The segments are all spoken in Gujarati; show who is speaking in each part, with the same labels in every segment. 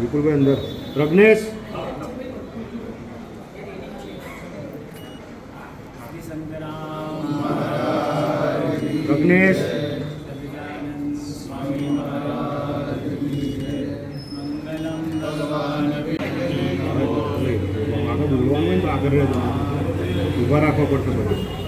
Speaker 1: વિપુલભાઈ અંદર. પ્રજ્ઞેશ? પ્રજ્ઞેશ? આગળ બોલવાનું આગળ ઊભા રાખવા પડશે બધું.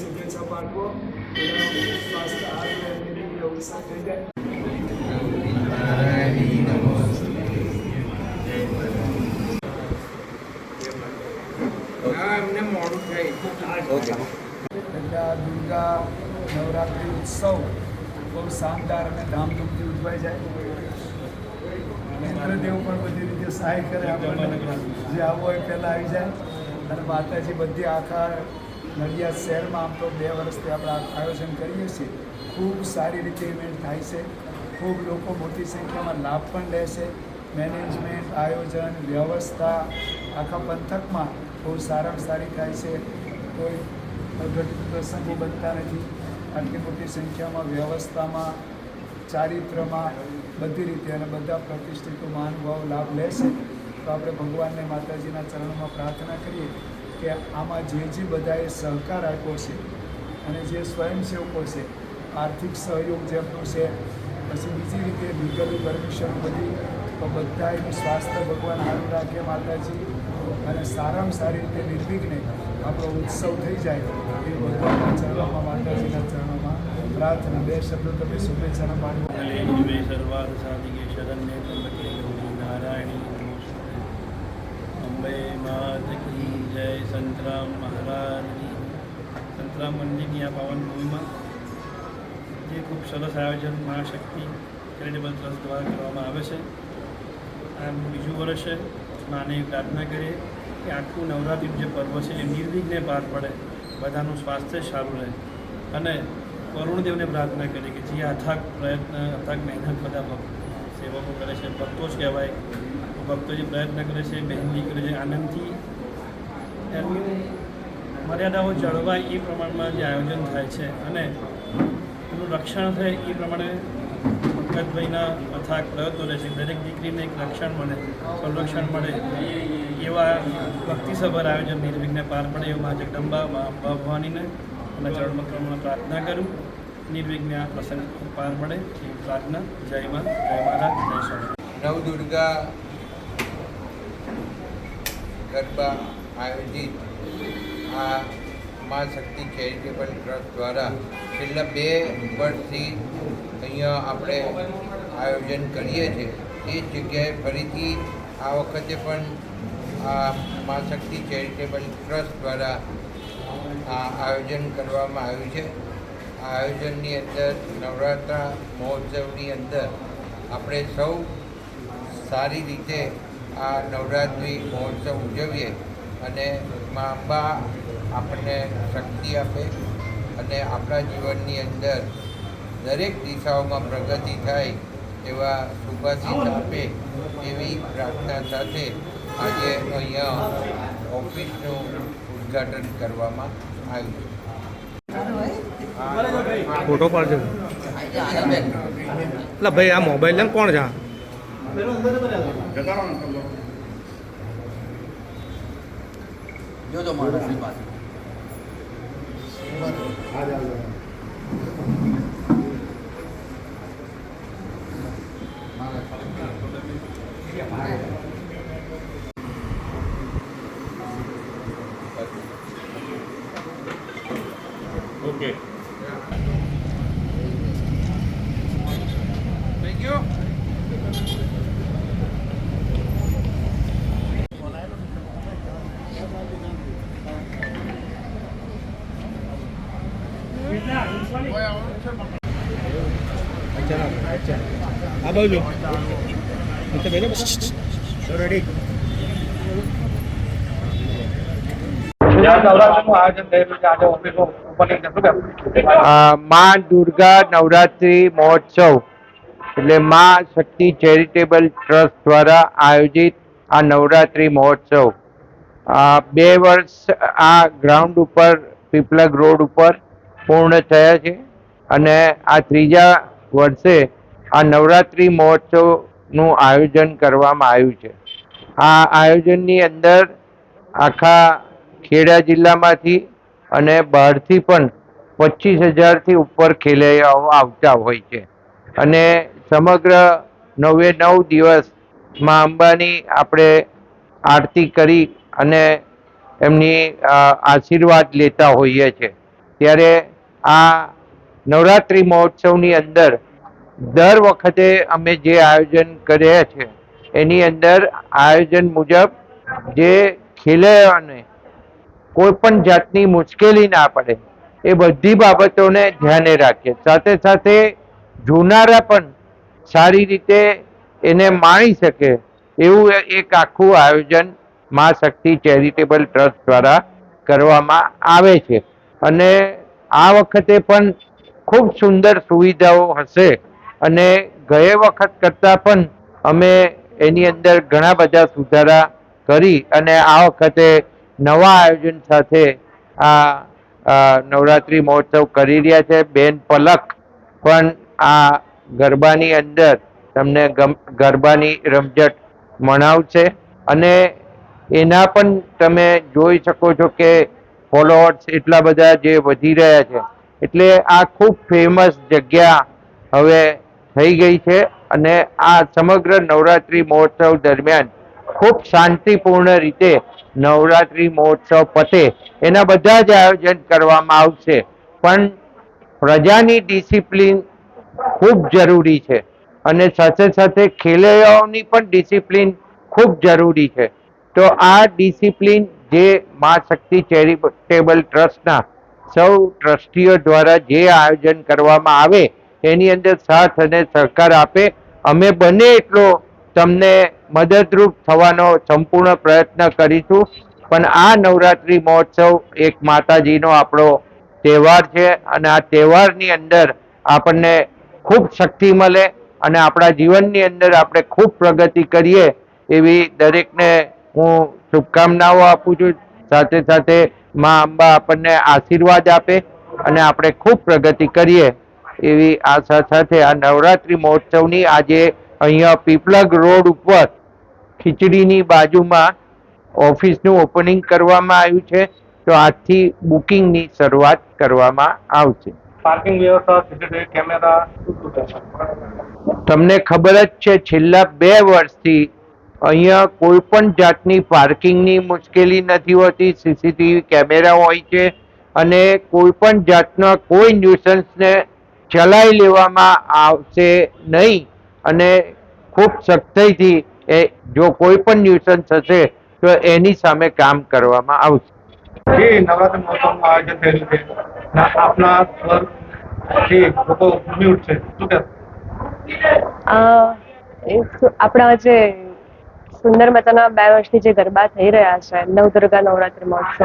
Speaker 2: શુભેચ્છા પાઠવો. સ્વાસ્થ્ય આરોગ્ય થઈ જાય આ દુર્ગા નવરાત્રિ ઉત્સવ બહુ શાનદાર અને ધામધૂમથી ઉજવાય જાય. ઇન્દ્રદેવ પણ બધી રીતે સહાય કરે આપણને. જે આવો હોય પહેલાં આવી જાય. અને માતાજી બધી આખા નડિયાદ શહેરમાં આમ તો બે વર્ષથી આપણે આયોજન કરીએ છીએ. ખૂબ સારી રીતે ઇવેન્ટ થાય છે. ખૂબ લોકો મોટી સંખ્યામાં લાભ પણ લે છે. મેનેજમેન્ટ આયોજન, વ્યવસ્થા આખા પંથકમાં બહુ સારામાં સારી થાય છે. કોઈ અઘટિત પ્રસંગો બનતા નથી. આટલી મોટી સંખ્યામાં વ્યવસ્થામાં, ચારિત્રમાં બધી રીતે અને બધા પ્રતિષ્ઠિતો, મહાનુભાવ લાભ લેશે તો આપણે ભગવાનને માતાજીના ચરણોમાં પ્રાર્થના કરીએ. કે આમાં જે જે બધાએ સહકાર આપ્યો છે અને જે સ્વયંસેવકો છે, આર્થિક સહયોગ જેમનો છે, પછી બીજી રીતે લીગલ પરમિશન બધી, તો બધા એનું સ્વાસ્થ્ય ભગવાન સારું રાખે માતાજી, અને સારામાં સારી રીતે નિર્વિઘ્ને આપણો ઉત્સવ થઈ જાય એ ભગવાનના ચરણોમાં, માતાજીના ચરણોમાં પ્રાર્થના, બે શબ્દો તમે શુભેચ્છાના પાઠવો
Speaker 3: સંતરામ મહારાજની, સંતરામ મંદિરની આ પાવન ભૂમિમાં જે ખૂબ સરસ આયોજન મહાશક્તિ ચેરિટેબલ ટ્રસ્ટ દ્વારા કરવામાં આવે છે. આ બીજું વર્ષ છે, માને પ્રાર્થના કરીએ કે આખું નવરાત્રિનું જે પર્વ છે, એ નિર્વિઘ્ને પાર પડે, બધાનું સ્વાસ્થ્ય સારું રહે. અને વરુણદેવને પ્રાર્થના કરીએ કે જે અથાગ પ્રયત્ન, અથાગ મહેનત બધા સેવકો કરે છે, ભક્તો જ કહેવાય. ભક્તો જે પ્રયત્ન કરે છે મહેનતી કરે છે આનંદથી એમની મર્યાદાઓ જળવાય એ પ્રમાણમાં જે આયોજન થાય છે અને એનું રક્ષણ થાય એ પ્રમાણે પંકજભાઈના અથાગ પ્રયત્નો રહે છે. દરેક દીકરીને એક રક્ષણ મળે, સંરક્ષણ મળે. એવા ભક્તિસભર આયોજન નિર્વિઘ્ને પાર પડે એવું મા જગદંબા મા અંબા ભવાનીને અને ચરણમાં પ્રાર્થના કરું. નિર્વિઘ્ને આ પ્રસંગ પાર પડે. એ પ્રાર્થના. જય માં, જય મહારાજ, જય સ્વામી.
Speaker 4: નવદુર્ગા ગરબા. આયોજિત આ મા શક્તિ ચેરિટેબલ ટ્રસ્ટ દ્વારા છેલ્લા બે વર્ષથી અહીંયા આપણે આયોજન કરીએ છીએ. એ જગ્યાએ ફરીથી આ વખતે પણ આ મા શક્તિ ચેરિટેબલ ટ્રસ્ટ દ્વારા આ આયોજન કરવામાં આવ્યું છે. આ આયોજનની અંદર નવરાત્રા મહોત્સવની અંદર આપણે સૌ સારી રીતે આ નવરાત્રિ મહોત્સવ ઉજવીએ. અને મા અંબા આપણને શક્તિ આપે અને આપણા જીવનની અંદર દરેક દિશાઓમાં પ્રગતિ થાય એવા સુભાષિત આપે એવી પ્રાર્થના સાથે આજે અહીંયા ઓફિસનું ઉદ્ઘાટન કરવામાં આવ્યું છે.
Speaker 5: ફોટો પાડજો. એટલે ભાઈ આ મોબાઈલ લઈને કોણ છે આ?
Speaker 1: જતા રહો ને તમે.
Speaker 6: જોજો માણસની પાસે.
Speaker 1: ઓકે
Speaker 5: આ બાજુ નીચે બેસો બધા.
Speaker 1: રેડી
Speaker 5: નવરાત્રીનું આયોજન થયેલું છે આજે ઓફિસો ઓપનિંગ છે
Speaker 4: અ, માં દુર્ગા નવરાત્રિ મહોત્સવ. એટલે માં શક્તિ ચેરિટેબલ ટ્રસ્ટ દ્વારા આયોજિત આ નવરાત્રિ મહોત્સવ. બે વર્ષ આ ગ્રાઉન્ડ ઉપર પીપલગ રોડ ઉપર પૂર્ણ થયા છે. અને આ ત્રીજા વર્ષે આ નવરાત્રિ મહોત્સવનું આયોજન કરવામાં આવ્યું છે. આ આયોજનની અંદર આખા ખેડા જિલ્લામાંથી અને બહારથી પણ પચીસ હજારથી ઉપર ખેલૈયાઓ આવતા હોય છે. અને સમગ્ર નવે નવ દિવસમાં અંબાની આપણે આરતી કરી અને એમની આશીર્વાદ લેતા હોઈએ છીએ ત્યારે આ નવરાત્રિ મહોત્સવની અંદર દર વખતે અમે જે આયોજન કર્યા છે, એની અંદર આયોજન મુજબ જે ખેલૈયાઓને કોઈ પણ જાતની મુશ્કેલી ના પડે, એ બધી બાબતોને ધ્યાને રાખીએ. સાથે સાથે જોનારા પણ સારી રીતે એને માણી શકે એવું એક આખું આયોજન મા શક્તિ ચેરિટેબલ ટ્રસ્ટ દ્વારા કરવામાં આવે છે. અને આ વખતે પણ ખૂબ સુંદર સુવિધાઓ હશે. અને ગયે વખત કરતાં પણ અમે એની અંદર ઘણા બધા સુધારા કરી અને આ વખતે નવા આયોજન સાથે આ નવરાત્રિ મહોત્સવ કરી રહ્યા છે. બેન પલક પણ આ ગરબાની અંદર તમને ગરબાની રમઝટ મનાવશે. અને એના પણ તમે જોઈ શકો છો કે ફોલોઅર્સ એટલા બધા જે વધી રહ્યા છે. એટલે આ ખૂબ ફેમસ જગ્યા હવે થઈ ગઈ છે અને આ સમગ્ર નવરાત્રિ મહોત્સવ દરમિયાન ખૂબ શાંતિપૂર્ણ રીતે નવરાત્રિ મહોત્સવ પતે. એના બધા જ આયોજન કરવામાં આવશે. પણ પ્રજાની ડિસિપ્લિન ખૂબ જરૂરી છે. અને સાથે સાથે ખેલૈયાઓની પણ ડિસિપ્લિન ખૂબ જરૂરી છે. તો આ ડિસિપ્લિન જે મા શક્તિ ચેરિટેબલ ટ્રસ્ટના સૌ ટ્રસ્ટીઓ દ્વારા જે આયોજન કરવામાં આવે, એની અંદર સાથ અને સહકાર આપે. અમે બને એટલો તમને મદદરૂપ થવાનો સંપૂર્ણ પ્રયત્ન કરીશું. પણ આ નવરાત્રિ મહોત્સવ એક માતાજીનો આપણો તહેવાર છે અને આ તહેવારની અંદર આપણને ખૂબ શક્તિ મળે અને આપણા જીવનની અંદર આપણે ખૂબ પ્રગતિ કરીએ એવી દરેકને હું શુભકામનાઓ આપું છું. સાથે સાથે મા અંબા આપણને આશીર્વાદ આપે અને આપણે ખૂબ પ્રગતિ કરીએ એવી આશા સાથે આ નવરાત્રિ મહોત્સવની આજે અહીંયા પીપલગ રોડ ઉપર ખીચડીની બાજુમાં ઓફિસનું ઓપનિંગ કરવામાં આવ્યું છે. તો આજથી બુકિંગની શરૂઆત કરવામાં આવશે.
Speaker 5: પાર્કિંગ વ્યવસ્થા સીસીટીવી કેમેરા
Speaker 4: તમને ખબર જ છે છેલ્લા બે વર્ષથી અહીંયા કોઈ પણ જાતની પાર્કિંગની મુશ્કેલી નથી હોતી સીસીટીવી કેમેરા હોય છે અને કોઈ પણ જાતના કોઈ ન્યુસન્સને ચલાવી લેવામાં આવશે નહીં અને ખૂબ સખ્તાઈથી એ જો કોઈ પણ ન્યુસન્સ હશે તો એની સામે કામ કરવામાં આવશે.
Speaker 5: જે નવરાત્રી મહોત્સવનું આયોજન થયેલું છે આપના લોકો ઉઠશે શું
Speaker 7: આપણા જે સુંદર મતાના બે વર્ષથી જે ગરબા થઈ રહ્યા છે, નવદુર્ગા નવરાત્રિ મહોત્સવ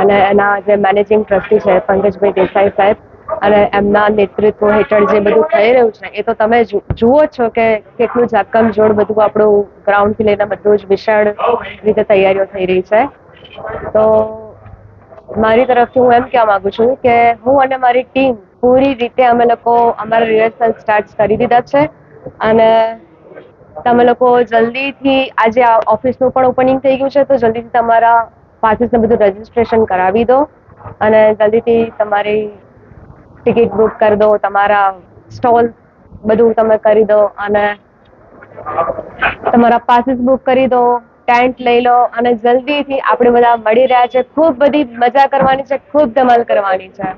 Speaker 7: અને એના જે મેનેજિંગ ટ્રસ્ટી છે, પંકજભાઈ દેસાઈ સાહેબ અને એમના નેતૃત્વ હેઠળ જે બધું થઈ રહ્યું છે, એ તો તમે જુઓ છો કે કેટલું જાકમજોડ બધું આપણું ગ્રાઉન્ડથી લઈને બધું જ વિશાળ રીતે તૈયારીઓ થઈ રહી છે. તો મારી તરફથી હું એમ કહેવા માંગુ છું કે હું અને મારી ટીમ પૂરી રીતે અમે લોકો અમારા રિહર્સલ સ્ટાર્ટ કરી દીધા છે અને તમે લોકો જલ્દીથી આજે ઓફિસનું પણ ઓપનિંગ થઈ ગયું છે, તો જલ્દીથી તમારા પાસીસને બધું રજીસ્ટ્રેશન કરાવી દો અને જલ્દીથી તમારી ટિકિટ બુક કરી દો, તમારા સ્ટોલ બધું તમે કરી દો અને તમારા પાસીસ બુક કરી દો ટેન્ટ લઈ લો અને જલ્દીથી આપણે બધા મળી રહ્યા છે. ખૂબ બધી મજા કરવાની છે, ખૂબ ધમાલ કરવાની છે.